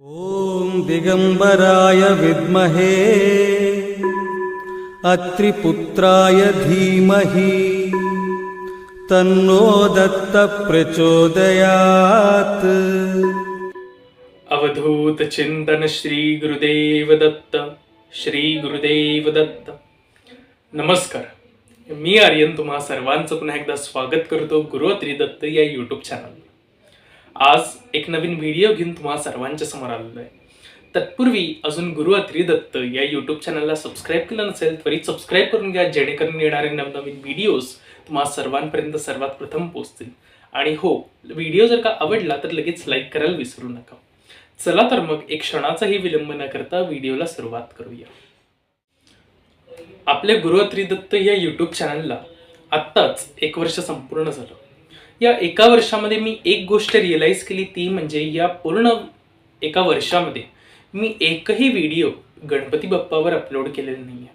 ॐ दिगम्बराय विद्महे। अत्रिपुत्राय धीमहि। तन्नो दत्त प्रचोदयात। अवधूत चिंतन श्री गुरुदेव दत्त श्री गुरुदेव दत्त। नमस्कार मी आर्यन तुम्हा सर्वांचं पुन्हा एकदा स्वागत करतो गुरुत्री दत्त या यूट्यूब चॅनल आज एक नवीन व्हिडिओ घेऊन तुम्हाला सर्वांच्या समोर आलेलो आहे. तत्पूर्वी अजून गुरु अत्री दत्त या यूट्यूब चॅनलला सबस्क्राईब केलं नसेल त्वरित सबस्क्राईब करून घ्या जेणेकरून येणारे नवनवीन व्हिडिओज तुम्हाला सर्वांपर्यंत सर्वात प्रथम पोहोचतील. आणि हो व्हिडिओ जर का आवडला तर लगेच लाईक करायला विसरू नका. चला तर मग एक क्षणाचाही विलंब न करता व्हिडिओला सुरुवात करूया. आपल्या गुरुअत्री दत्त या यूट्यूब चॅनलला आत्ताच एक वर्ष संपूर्ण झालं. या एका वर्षामध्ये मी एक गोष्ट रिअलाईज केली ती म्हणजे या पूर्ण एका वर्षामध्ये मी एकही व्हिडिओ गणपती बाप्पावर अपलोड केलेला नाही आहे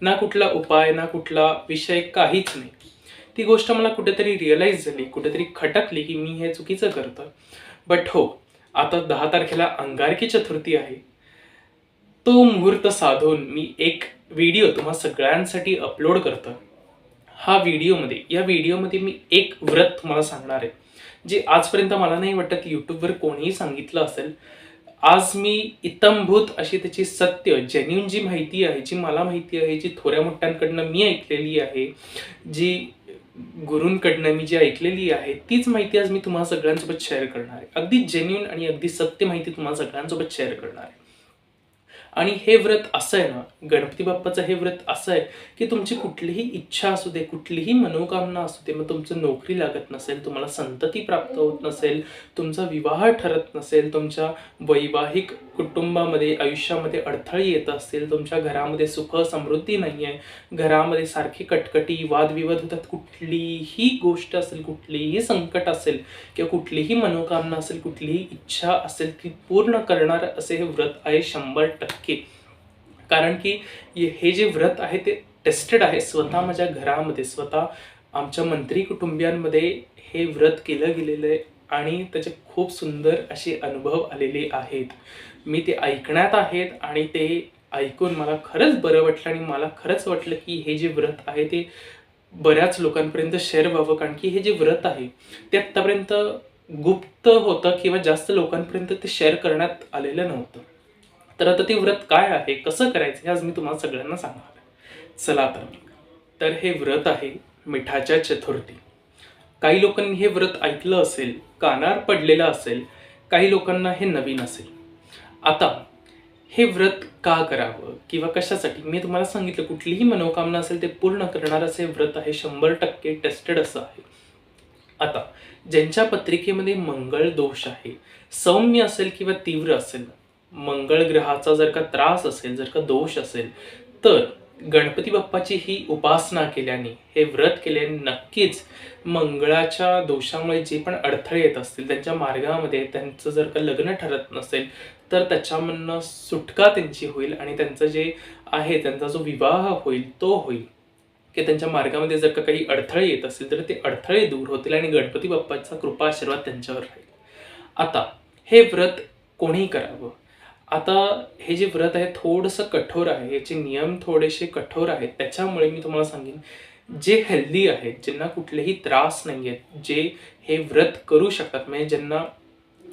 ना कुठला उपाय ना कुठला विषय काहीच नाही. ती गोष्ट मला कुठेतरी रिअलाईज झाली कुठेतरी खटकली की मी हे चुकीचं करतो बट हो आता दहा तारखेला अंगारकी चतुर्थी आहे. तो मुहूर्त साधून मी एक व्हिडिओ तुम्हा सगळ्यांसाठी अपलोड करतो हा व्हिडिओमध्ये या व्हिडिओमध्ये मी एक व्रत तुम्हाला सांगणार आहे. जे आजपर्यंत मला नाही वाटत यूट्यूबवर कोणीही सांगितलं असेल. आज मी इतंभूत अशी त्याची सत्य जेन्युन जी माहिती आहे जी मला माहिती आहे जी थोड्या मोठ्यांकडनं मी ऐकलेली आहे जी गुरूंकडनं मी जी ऐकलेली आहे तीच माहिती आज मी तुम्हाला सगळ्यांसोबत शेअर करणार आहे. अगदी जेन्युन आणि अगदी सत्य माहिती तुम्हाला सगळ्यांसोबत शेअर करणार आहे. आणि हे व्रत असं आहे ना गणपती बाप्पाचं हे व्रत असं आहे की तुमची कुठलीही इच्छा असू दे कुठलीही मनोकामना असू दे मग तुमचं नोकरी लागत नसेल तुम्हाला संतती प्राप्त होत नसेल तुमचा विवाह ठरत नसेल तुमच्या वैवाहिक कुटुंबामध्ये आयुष्यामध्ये अडथळे येत असतील तुमच्या घरामध्ये सुख समृद्धी नाही आहे घरामध्ये सारखी कटकटी वादविवाद होतात कुठलीही गोष्ट असेल कुठलीही संकट असेल किंवा कुठलीही मनोकामना असेल कुठलीही इच्छा असेल ती पूर्ण करणार असे हे व्रत आहे शंभर टक्के. कारण की हे जे व्रत आहे ते टेस्टेड आहे स्वतः माझ्या घरामध्ये स्वतः आमच्या मंत्री कुटुंबियांमध्ये हे व्रत केलं गेलेलं आहे आणि त्याचे खूप सुंदर असे अनुभव आलेले आहेत. मी ते ऐकण्यात आहेत आणि ते ऐकून मला खरंच बरं वाटलं आणि मला खरंच वाटलं की हे जे व्रत आहे ते बऱ्याच लोकांपर्यंत शेअर व्हावं. कारण की हे जे व्रत आहे ते आत्तापर्यंत गुप्त होतं किंवा जास्त लोकांपर्यंत ते शेअर करण्यात आलेलं नव्हतं. तर आता ते व्रत काय आहे कसं करायचं हे आज मी तुम्हाला सगळ्यांना सांगणार आहे. चला तर तर हे व्रत आहे मिठाच्या चतुर्थी. काही लोकांनी हे व्रत ऐकलं असेल कानार पडलेलं असेल काही लोकांना हे नवीन असेल. आता हे व्रत का करावं? किंवा कशासाठी? मी तुम्हाला सांगितलं कुठलीही मनोकामना असेल ते पूर्ण करणारं हे व्रत आहे शंभर टक्के टेस्टेड असं आहे. आता ज्यांच्या पत्रिकेमध्ये मंगळ दोष आहे सौम्य असेल किंवा तीव्र असेल मंगळ ग्रहाचा जर का त्रास असेल जर का दोष असेल तर गणपती बाप्पाची ही उपासना केल्याने हे व्रत केल्याने नक्कीच मंगळाच्या दोषामुळे जे पण अडथळे येत असतील त्यांच्या मार्गामध्ये त्यांचं जर का लग्न ठरत नसेल तर त्याच्यामधनं सुटका त्यांची होईल आणि त्यांचं जे आहे त्यांचा जो विवाह होईल तो होईल. की त्यांच्या मार्गामध्ये जर का काही अडथळे येत असतील तर ते अडथळे दूर होतील आणि गणपती बाप्पाचा कृपा आशीर्वाद त्यांच्यावर राहील. आता हे व्रत कोणी करावं. आता हे जे व्रत आहे थोडंसं कठोर आहे. याचे नियम थोडेसे कठोर आहेत. त्याच्यामुळे मी तुम्हाला सांगेन जे हेल्दी आहेत ज्यांना कुठलेही त्रास नाही आहेत जे हे व्रत करू शकतात म्हणजे ज्यांना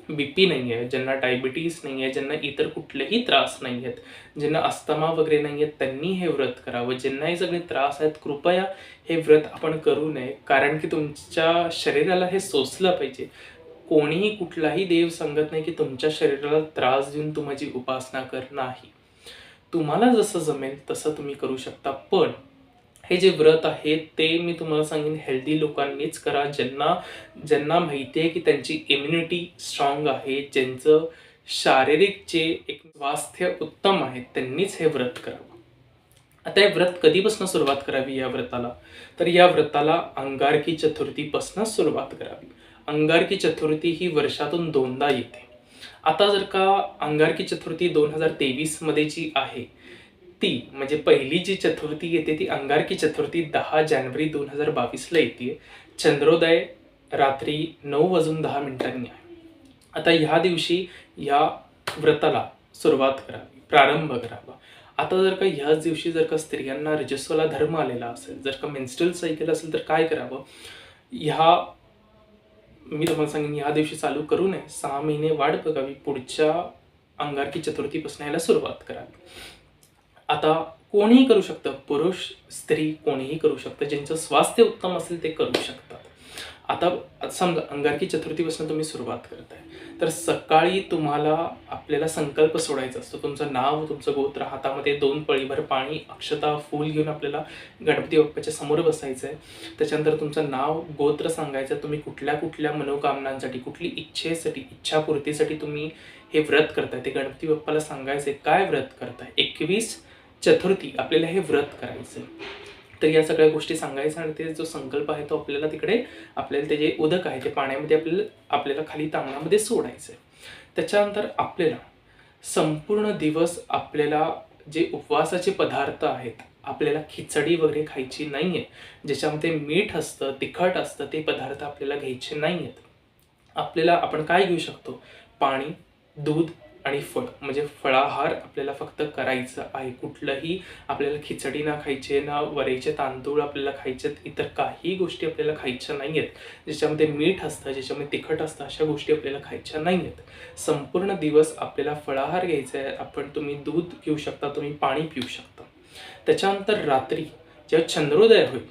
बी पी नाही आहे ज्यांना डायबिटीज नाही आहे ज्यांना इतर कुठलेही त्रास नाही आहेत ज्यांना अस्तमा वगैरे नाही आहेत त्यांनी हे व्रत करावं. ज्यांनाही सगळे त्रास आहेत कृपया हे व्रत आपण करू नये कारण की तुमच्या शरीराला हे सोसलं पाहिजे. कोणीही कुठलाही देव सांगत नाही की तुमच्या शरीराला त्रास देऊन तुम्हाची उपासना कर नाही. तुम्हाला जसं जमेल तसं तुम्ही करू शकता पण हे जे व्रत आहे ते मी तुम्हाला सांगेन हेल्दी लोकांनीच करा. ज्यांना ज्यांना माहिती आहे की त्यांची इम्युनिटी स्ट्रॉंग आहे ज्यांचं शारीरिक जे एक स्वास्थ्य उत्तम आहे त्यांनीच हे व्रत करावं. आता हे व्रत कधीपासून सुरुवात करावी या व्रताला? तर या व्रताला अंगारकी चतुर्थीपासूनच सुरुवात करावी. अंगारकी चतुर्थी ही वर्षातून दोनदा येते. आता जर का अंगारकी चतुर्थी दोन हजार तेवीसमध्ये जी आहे ती म्हणजे पहिली जी चतुर्थी येते ती अंगारकी चतुर्थी दहा जानेवारी दोन हजार बावीसला येते. चंद्रोदय रात्री नऊ वाजून दहा मिनिटांनी आहे. आता ह्या दिवशी ह्या व्रताला सुरुवात करावी प्रारंभ करावा आता जर का ह्याच दिवशी जर का स्त्रियांना रजस्वला धर्म आलेला असेल जर का मेन्स्ट्रल सायकल असेल तर काय करावं? ह्या मी तुम्हाला सांगेन या दिवशी चालू करू नये. सहा महिने वाढ बघावी पुढच्या अंगारकी चतुर्थीपासून याला सुरुवात करावी. आता कोणीही करू शकतं. पुरुष स्त्री कोणीही करू शकतं. ज्यांचं स्वास्थ्य उत्तम असेल ते करू शकतात. आता समजा अंगारकी चतुर्थीपासून तुम्ही सुरुवात करताय. तर सकाळी तुम्हाला आपल्याला संकल्प सोडायचा असतो. तुमचं नाव तुमचं गोत्र हातामध्ये दोन पळीभर पाणी अक्षता फूल घेऊन आपल्याला गणपती बाप्पाच्या समोर बसायचं आहे त्याच्यानंतर तुमचं नाव गोत्र सांगायचं. तुम्ही कुठल्या कुठल्या मनोकामनांसाठी कुठली इच्छेसाठी इच्छापूर्तीसाठी तुम्ही हे व्रत करताय. ते गणपती बाप्पाला सांगायचे काय व्रत करताय? एकवीस चतुर्थी आपल्याला हे व्रत करायचं तर या सगळ्या गोष्टी सांगायचं आणि ते जो संकल्प आहे तो आपल्याला तिकडे आपल्याला ते जे उदक आहे ते पाण्यामध्ये आपल्याला आपल्याला खाली तांगणामध्ये सोडायचं आहे त्याच्यानंतर आपल्याला संपूर्ण दिवस आपल्याला जे उपवासाचे पदार्थ आहेत आपल्याला खिचडी वगैरे खायची नाही आहे ज्याच्यामध्ये मीठ असतं तिखट असतं ते पदार्थ आपल्याला घ्यायचे नाही आहेत आपल्याला आपण काय घेऊ शकतो? पाणी दूध आणि फळ म्हणजे फळाहार आपल्याला फक्त करायचं आहे. कुठलंही आपल्याला खिचडी ना खायचे ना वरेचे तांदूळ आपल्याला खायचे इतर काही गोष्टी आपल्याला खायच्या नाही आहेत. ज्याच्यामध्ये मीठ असतं ज्याच्यामध्ये तिखट असतं अशा गोष्टी आपल्याला खायच्या नाही आहेत. संपूर्ण दिवस आपल्याला फळाहार घ्यायचा आहे. आपण तुम्ही दूध घेऊ शकता तुम्ही पाणी पिऊ शकता. त्याच्यानंतर रात्री जेव्हा चंद्रोदय होईल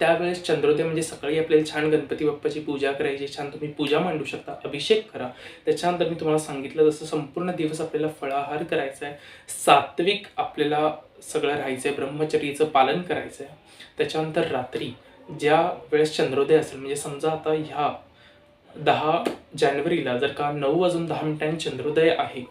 त्यावेळेस चंद्रोदय म्हणजे सकाळी आपल्याला छान गणपती बाप्पाची पूजा करायची छान तुम्ही पूजा मांडू शकता अभिषेक करा. त्याच्यानंतर मी तुम्हाला सांगितलं जसं संपूर्ण दिवस आपल्याला फळाहार करायचा आहे सात्विक आपल्याला सगळं राहायचं आहे ब्रह्मचर्याचं पालन करायचं आहे त्याच्यानंतर रात्री ज्या वेळेस चंद्रोदय असेल म्हणजे समजा आता ह्या दहा जानेवारीला जर का नऊ वाजून दहा मिनिटांनी चंद्रोदय आहे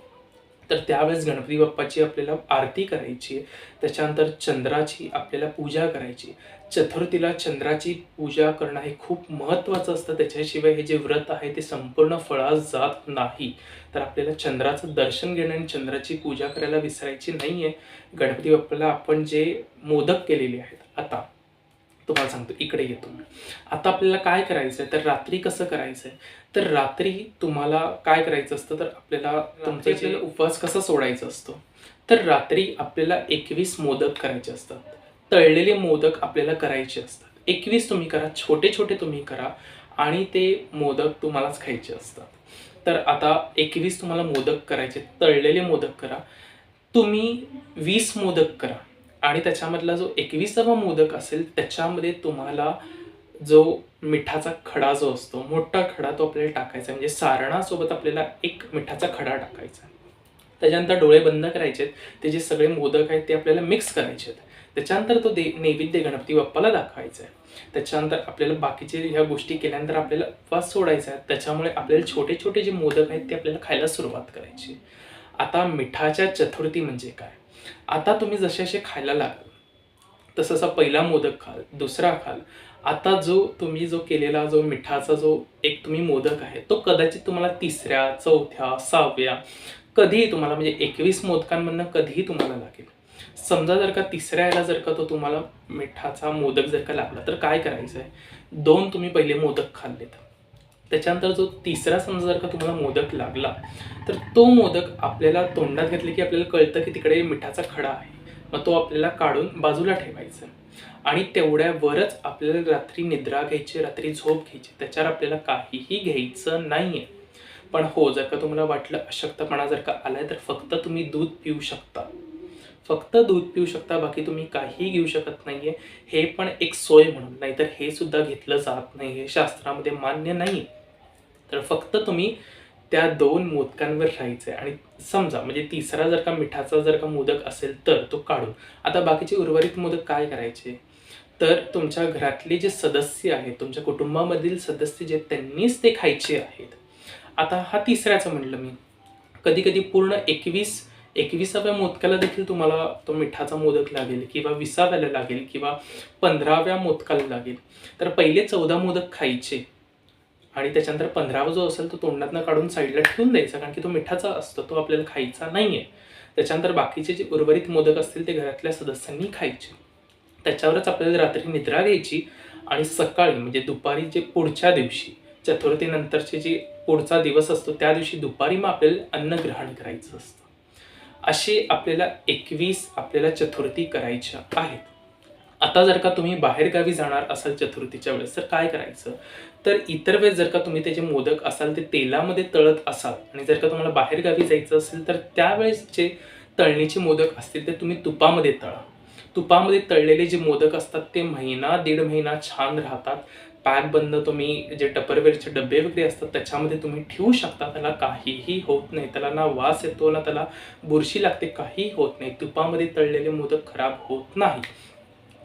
तर त्यावेळेस गणपती बाप्पाची आपल्याला आरती करायची आहे. त्याच्यानंतर चंद्राची आपल्याला पूजा करायची चतुर्थीला चंद्राची पूजा करणं हे खूप महत्त्वाचं असतं. त्याच्याशिवाय हे जे व्रत आहे ते संपूर्ण फळास जात नाही. तर आपल्याला चंद्राचं दर्शन घेणं आणि चंद्राची पूजा करायला विसरायची नाही आहे गणपती बाप्पाला आपण जे मोदक केलेले आहेत आता तुम्हाला सांगतो इकडे येतो आता आपल्याला काय करायचं आहे तर रात्री कसं करायचं आहे तर रात्री तुम्हाला काय करायचं असतं? तर आपल्याला तुमचं जे उपवास कसा सोडायचा असतो? तर रात्री आपल्याला एकवीस मोदक करायचे असतात. तळलेले मोदक आपल्याला करायचे असतात. एकवीस तुम्ही करा छोटे छोटे तुम्ही करा आणि ते मोदक तुम्हालाच खायचे असतात. तर आता एकवीस तुम्हाला मोदक करायचे तळलेले मोदक करा. तुम्ही वीस मोदक करा. आणि त्याच्यामधला जो एकविसावा मोदक असेल त्याच्यामध्ये तुम्हाला जो मिठाचा खडा जो असतो मोठा खडा तो आपल्याला टाकायचा आहे. म्हणजे सारणासोबत आपल्याला एक मिठाचा खडा टाकायचा आहे. त्याच्यानंतर डोळे बंद करायचे ते जे सगळे मोदक आहेत ते आपल्याला मिक्स करायचे आहेत. त्याच्यानंतर तो दे नैवेद्य गणपती बाप्पाला दाखवायचा आहे. त्याच्यानंतर आपल्याला बाकीचे ह्या गोष्टी केल्यानंतर आपल्याला उपवास सोडायचा आहे. त्याच्यामुळे आपल्याला छोटे छोटे जे मोदक आहेत ते आपल्याला खायला सुरुवात करायची आता मिठाच्या चतुर्थी म्हणजे काय? आता तुम्ही जसे जसे खायला लागाल तसं असा पहिला मोदक खाल दुसरा खाल. आता जो तुम्ही जो केलेला जो मिठाचा जो एक तुम्ही मोदक आहे तो कदाचित तुम्हाला तिसऱ्या चौथ्या सहाव्या कधीही तुम्हाला म्हणजे एकवीस मोदकांमधनं कधीही तुम्हाला लागेल. समजा जर का तिसऱ्या याला जर का तो तुम्हाला मिठाचा मोदक जर का लागला तर काय करायचं आहे दोन तुम्ही पहिले मोदक खाल्लेत. त्याच्यानंतर जो तिसरा समजा जर का तुम्हाला मोदक लागला तर तो मोदक आपल्याला तोंडात घेतले की आपल्याला कळतं की तिकडे मिठाचा खडा आहे. मग तो आपल्याला काढून बाजूला ठेवायचा. आणि तेवढ्यावरच आपल्याला रात्री निद्रा घ्यायची रात्री झोप घ्यायची. त्याच्यावर आपल्याला काहीही घ्यायचं नाही आहे पण हो जर का तुम्हाला वाटलं अशक्तपणा जर का आलाय तर फक्त तुम्ही दूध पिऊ शकता. फक्त दूध पिऊ शकता बाकी तुम्ही काही घेऊ शकत नाहीये. हे पण एक सोय म्हणून. नाहीतर हे सुद्धा घेतलं जात नाही हे शास्त्रामध्ये मान्य नाही तर फक्त तुम्ही त्या दोन मोदकांवर राहायचं आहे. आणि समजा म्हणजे तिसरा जर का मिठाचा जर का मोदक असेल तर तो काढून. आता बाकीचे उर्वरित मोदक काय करायचे? तर तुमच्या घरातले जे सदस्य आहेत तुमच्या कुटुंबामधील सदस्य जे त्यांनीच ते खायचे आहेत. आता हा तिसऱ्याचं म्हणलं मी. कधी कधी पूर्ण एकवीस एकविसाव्या मोदकाला देखील तुम्हाला तो मिठाचा मोदक लागेल किंवा विसाव्याला लागेल किंवा पंधराव्या मोदकाला लागेल. तर पहिले चौदा मोदक खायचे. आणि त्याच्यानंतर पंधरावा जो असेल तो तोंडातनं काढून साईडला ठेवून द्यायचा कारण की तो मिठाचा असतो तो आपल्याला खायचा नाही आहे त्याच्यानंतर बाकीचे जे उर्वरित मोदक असतील ते घरातल्या सदस्यांनी खायचे. त्याच्यावरच आपल्याला रात्री निद्रा घ्यायची आणि सकाळी म्हणजे दुपारी जे पुढच्या दिवशी चतुर्थीनंतरचे जे पुढचा दिवस असतो त्या दिवशी दुपारी मग आपल्याला अन्न ग्रहण करायचं असतं. अशी आपल्याला एकवीस आपल्याला चतुर्थी करायच्या आहेत. आता जर का तुम्ही बाहेरगावी जाणार असाल चतुर्थीच्या वेळेस तर काय करायचं? तर इतर वेळेस जर का तुम्ही त्याचे मोदक असाल ते तेलामध्ये तळत असाल आणि जर का तुम्हाला बाहेरगावी जायचं असेल तर त्यावेळेस जे तळणीचे मोदक असतील ते तुम्ही तुपामध्ये तळा. तुपामध्ये तळलेले जे मोदक असतात ते महिना दीड महिना छान राहतात. पॅक बंद तुम्ही जे टपरवेअरचे डबे वगैरे असतात त्याच्यामध्ये तुम्ही ठेवू शकता. त्याला काहीही होत नाही. त्याला ना वास येतो ना त्याला बुरशी लागते काहीही होत नाही. तुपामध्ये तळलेले मोदक खराब होत नाही.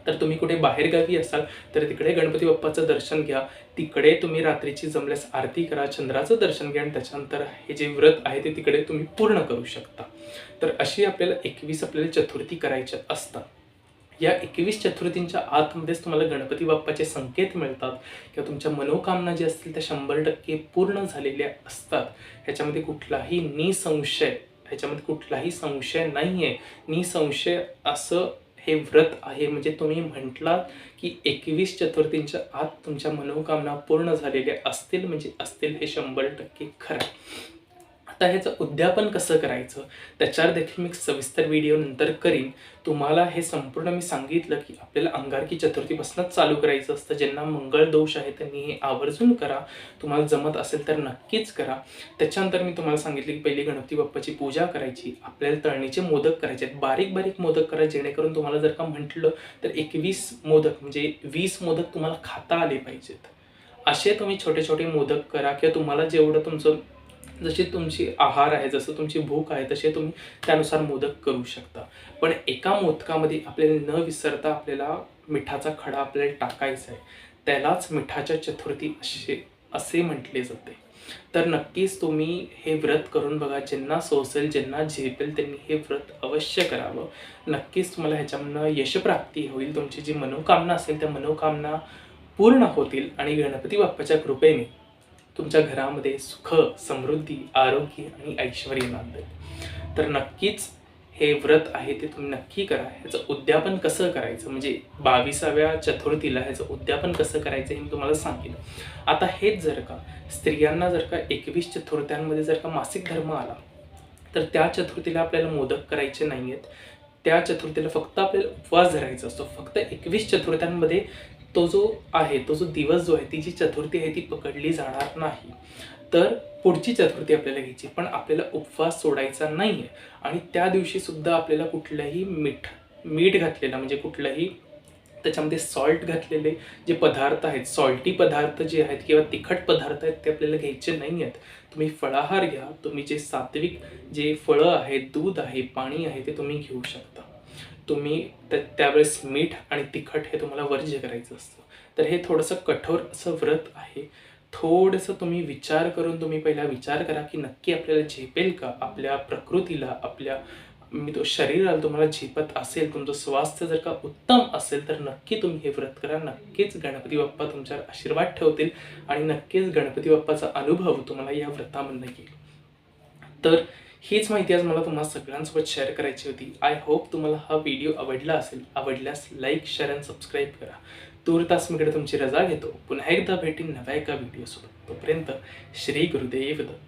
तर तुम्ही कुठे बाहेरगावी असाल तर तिकडे गणपती बाप्पाचं दर्शन घ्या. तिकडे तुम्ही रात्रीची जमल्यास आरती करा चंद्राचं दर्शन घ्या आणि त्याच्यानंतर हे जे व्रत आहे ते तिकडे तुम्ही पूर्ण करू शकता. तर अशी आपल्याला एकवीस आपल्याला चतुर्थी करायच्या असतात. या एकवीस चतुर्थींच्या आतमध्येच तुम्हाला गणपती बाप्पाचे संकेत मिळतात किंवा तुमच्या मनोकामना ज्या असतील त्या शंभर टक्के पूर्ण झालेल्या असतात. ह्याच्यामध्ये कुठलाही निसंशय ह्याच्यामध्ये कुठलाही संशय नाही आहे निसंशय असं हे व्रत आहे. म्हणजे तुम्ही म्हटला की एकवीस चतुर्थींच्या आत तुमच्या मनोकामना पूर्ण झालेल्या असतील. म्हणजे असतील हे शंभर टक्के खरं. आत्ता आता ह्याचं उद्यापन कसं करायचं त्याच्यावर देखील मी सविस्तर व्हिडिओ नंतर करीन. तुम्हाला हे संपूर्ण मी सांगितलं की आपल्याला अंगारकी चतुर्थीपासूनच चालू करायचं असतं. ज्यांना मंगळ दोष आहे त्यांनी हे आवर्जून करा. तुम्हाला जमत असेल तर नक्कीच करा. त्याच्यानंतर मी तुम्हाला सांगितलं की पहिली गणपती बाप्पाची पूजा करायची. आपल्याला तळणीचे मोदक करायचे आहेत. बारीक बारीक मोदक करा जेणेकरून तुम्हाला जर का म्हटलं तर एकवीस मोदक म्हणजे वीस मोदक तुम्हाला खाता आले पाहिजेत. असे तुम्ही छोटे छोटे मोदक करा किंवा तुम्हाला जेवढं तुमचं जशी तुमची आहार आहे जसं तुमची भूक आहे तसे तुम्ही त्यानुसार मोदक करू शकता. पण एका मोदकामध्ये आपल्याला न विसरता आपल्याला मिठाचा खडा आपल्याला टाकायचा आहे. त्यालाच मिठाच्या चतुर्थी असे असे म्हटले जाते. तर नक्कीच तुम्ही हे व्रत करून बघा ज्यांना सोसेल ज्यांना झेपेल त्यांनी हे व्रत अवश्य करावं. नक्कीच तुम्हाला ह्याच्यामधनं यशप्राप्ती होईल. तुमची जी मनोकामना असेल त्या मनोकामना पूर्ण होतील. आणि गणपती बाप्पाच्या कृपेने तुमच्या घरामध्ये सुख समृद्धी आरोग्य आणि ऐश्वर नांदेल तर नक्कीच हे व्रत आहे ते तुम्ही नक्की करा. ह्याचं उद्यापन कसं करायचं? म्हणजे बावीसाव्या चतुर्थीला ह्याचं उद्यापन कसं करायचं हे मी तुम्हाला सांगेन आता हेच जर का स्त्रियांना जर का एकवीस चतुर्थ्यांमध्ये जर का मासिक धर्म आला तर त्या चतुर्थीला आपल्याला मोदक करायचे नाही आहेत त्या चतुर्थीला फक्त आपल्याला उपवास धरायचा असतो. फक्त एकवीस चतुर्थ्यांमध्ये तो जो आहे तो जो दिवस जो आहे ती जी चतुर्थी आहे ती पकडली जाणार नाही. तर पुढची चतुर्थी आपल्याला घ्यायची पण आपल्याला उपवास सोडायचा नाही आहे आणि त्या दिवशी सुद्धा आपल्याला कुठलंही मीठ मीठ घातलेलं म्हणजे कुठलंही त्याच्यामध्ये सॉल्ट घातलेले जे पदार्थ आहेत सॉल्टी पदार्थ जे आहेत किंवा तिखट पदार्थ आहेत ते आपल्याला घ्यायचे नाही आहेत तुम्ही फळाहार घ्या तुम्ही जे सात्विक जे फळं आहेत दूध आहे पाणी आहे ते तुम्ही घेऊ शकता. तुम्ही त्या त्यावेळेस मीठ आणि तिखट हे तुम्हाला वर्ज्य करायचं असतं. तर हे थोडंसं कठोर असं व्रत आहे. थोडंसं तुम्ही विचार करून तुम्ही पहिला विचार करा की नक्की आपल्याला झेपेल का? आपल्या प्रकृतीला आपल्या मी तो शरीराला तुम्हाला झेपत असेल तुमचं स्वास्थ्य जर का उत्तम असेल तर नक्की तुम्ही हे व्रत करा. नक्कीच गणपती बाप्पा तुमच्यावर आशीर्वाद ठेवतील आणि नक्कीच गणपती बाप्पाचा अनुभव तुम्हाला या व्रतामधनं येईल. तर हीच माहिती आज मला तुम्हाला सगळ्यांसोबत शेअर करायची होती. आय होप तुम्हाला हा व्हिडिओ आवडला असेल. आवडल्यास लाईक शेअर आणि सबस्क्राईब करा. तूर तास मीकडे तुमची रजा घेतो. पुन्हा एकदा भेटीन नव्या एका व्हिडिओसोबत तोपर्यंत श्री गुरुदेव दत्त.